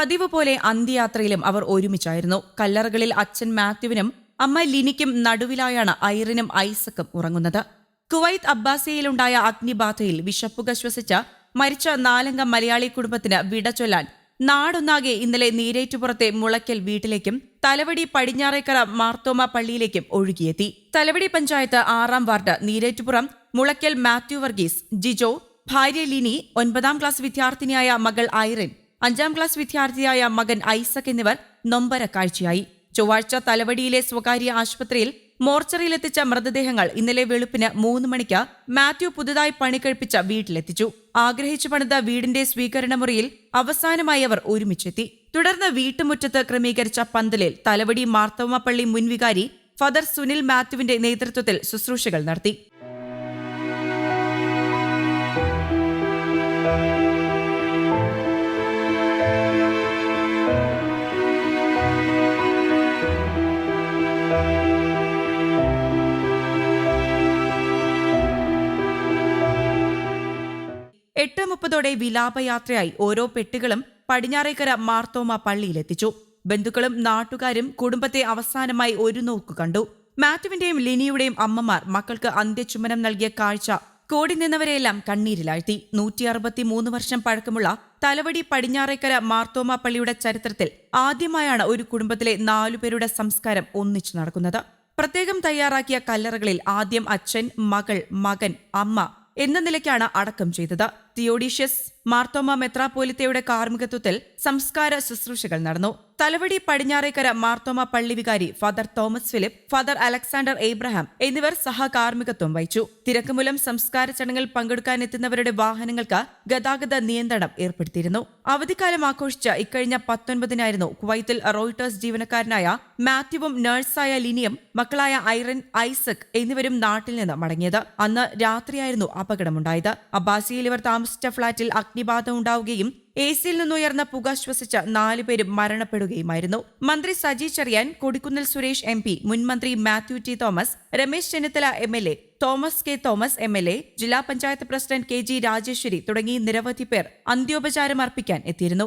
പതിവ് പോലെ അന്ത്യയാത്രയിലും അവർ ഒരുമിച്ചായിരുന്നു. കല്ലറകളിൽ അച്ഛൻ മാത്യുവിനും അമ്മ ലിനിക്കും നടുവിലായാണ് ഐറിനും ഐസക്കും ഉറങ്ങുന്നത്. കുവൈത്ത് അബ്ബാസിയയിലുണ്ടായ അഗ്നിബാധയിൽ വിഷപ്പുക ശ്വസിച്ച മരിച്ച നാലംഗ മലയാളി കുടുംബത്തിന് വിട ചൊല്ലാൻ നാടൊന്നാകെ ഇന്നലെ നീരേറ്റുപുറത്തെ മുളയ്ക്കൽ വീട്ടിലേക്കും തലവടി പടിഞ്ഞാറേക്കര മാർത്തോമ പള്ളിയിലേക്കും ഒഴുകിയെത്തി. തലവടി പഞ്ചായത്ത് ആറാം വാർഡ് നീരേറ്റുപുറം മുളയ്ക്കൽ മാത്യു വർഗീസ് ജിജോ ഭാര്യ ലിനി ഒൻപതാം ക്ലാസ് വിദ്യാർത്ഥിനിയായ മകൾ ഐറിൻ അഞ്ചാം ക്ലാസ് വിദ്യാർത്ഥിയായ മകൻ ഐസക് എന്നിവർ നൊമ്പര കാഴ്ചയായി. ചൊവ്വാഴ്ച തലവടിയിലെ സ്വകാര്യ ആശുപത്രിയിൽ മോർച്ചറിയിലെത്തിച്ച മൃതദേഹങ്ങൾ ഇന്നലെ വെളുപ്പിന് മൂന്ന് മണിക്ക് മാത്യു പുതുതായി പണികഴിപ്പിച്ച വീട്ടിലെത്തിച്ചു. ആഗ്രഹിച്ചു പണിത വീടിന്റെ സ്വീകരണ മുറിയിൽ അവസാനമായി അവർ ഒരുമിച്ചെത്തി. തുടർന്ന് വീട്ടുമുറ്റത്ത് ക്രമീകരിച്ച പന്തലിൽ തലവടി മാർത്തവമ്മപ്പള്ളി മുൻവികാരി ഫദർ സുനിൽ മാത്യുവിന്റെ നേതൃത്വത്തിൽ ശുശ്രൂഷകൾ നടത്തി. എട്ട് മുപ്പതോടെ വിലാപയാത്രയായി ഓരോ പെട്ടികളും പടിഞ്ഞാറേക്കര മാർത്തോമ പള്ളിയിലെത്തിച്ചു. ബന്ധുക്കളും നാട്ടുകാരും കുടുംബത്തെ അവസാനമായി ഒരു നോക്കു കണ്ടു. മാത്യുവിന്റെയും ലിനിയുടെയും അമ്മമാർ മക്കൾക്ക് അന്ത്യചുമനം നൽകിയ കാഴ്ച കൂടി നിന്നവരെയെല്ലാം കണ്ണീരിലാഴ്ത്തി. നൂറ്റി അറുപത്തി മൂന്ന് വർഷം പഴക്കമുള്ള തലവടി പടിഞ്ഞാറേക്കര മാർത്തോമ പള്ളിയുടെ ചരിത്രത്തിൽ ആദ്യമായാണ് ഒരു കുടുംബത്തിലെ നാലുപേരുടെ സംസ്കാരം ഒന്നിച്ചു നടക്കുന്നത്. പ്രത്യേകം തയ്യാറാക്കിയ കല്ലറകളിൽ ആദ്യം അച്ഛൻ മകൾ മകൻ അമ്മ എന്ന നിലയ്ക്കാണ് അടക്കം ചെയ്തത്. തിയോഡീഷ്യസ് മാർത്തോമ മെത്രാപോലിത്തയുടെ കാർമ്മികത്വത്തിൽ സംസ്കാര ശുശ്രൂഷകൾ നടന്നു. തലവടി പടിഞ്ഞാറേക്കര മാർത്തോമ പള്ളി വികാരി father Thomas Philip father Alexander Abraham എന്നിവർ സഹകാർമ്മികത്വം വഹിച്ചു. തിരക്കുമൂലം സംസ്കാര ചടങ്ങിൽ പങ്കെടുക്കാനെത്തുന്നവരുടെ വാഹനങ്ങൾക്ക് ഗതാഗത നിയന്ത്രണം ഏർപ്പെടുത്തിയിരുന്നു. അവധിക്കാലം ആഘോഷിച്ച ഇക്കഴിഞ്ഞ പത്തൊൻപതിനായിരുന്നു കുവൈത്തിൽ റോയിട്ടേഴ്സ് ജീവനക്കാരനായ മാത്യുവും നഴ്സായ ലിനിയും മക്കളായ ഐറൻ ഐസക് എന്നിവരും നാട്ടിൽ നിന്ന് മടങ്ങിയത്. അന്ന് രാത്രിയായിരുന്നു അപകടമുണ്ടായത്. അബ്ബാസിയിൽ ഇവർ താമസിച്ച ഫ്ളാറ്റിൽ അഗ്നിബാധ ഉണ്ടാവുകയും എ സിയിൽ നിന്നുയർന്ന പുക ശ്വസിച്ച നാലുപേരും മരണപ്പെടുകയുമായിരുന്നു. മന്ത്രി സജി ചെറിയാൻ കൊടിക്കുന്നിൽ സുരേഷ് എം പി മുൻമന്ത്രി Mathew T Thomas Ramesh Chennithala M L A Thomas K Thomas M L A ജില്ലാ panchayat president K G Rajeswari തുടങ്ങി നിരവധി പേർ അന്ത്യോപചാരം അർപ്പിക്കാൻ എത്തിയിരുന്നു.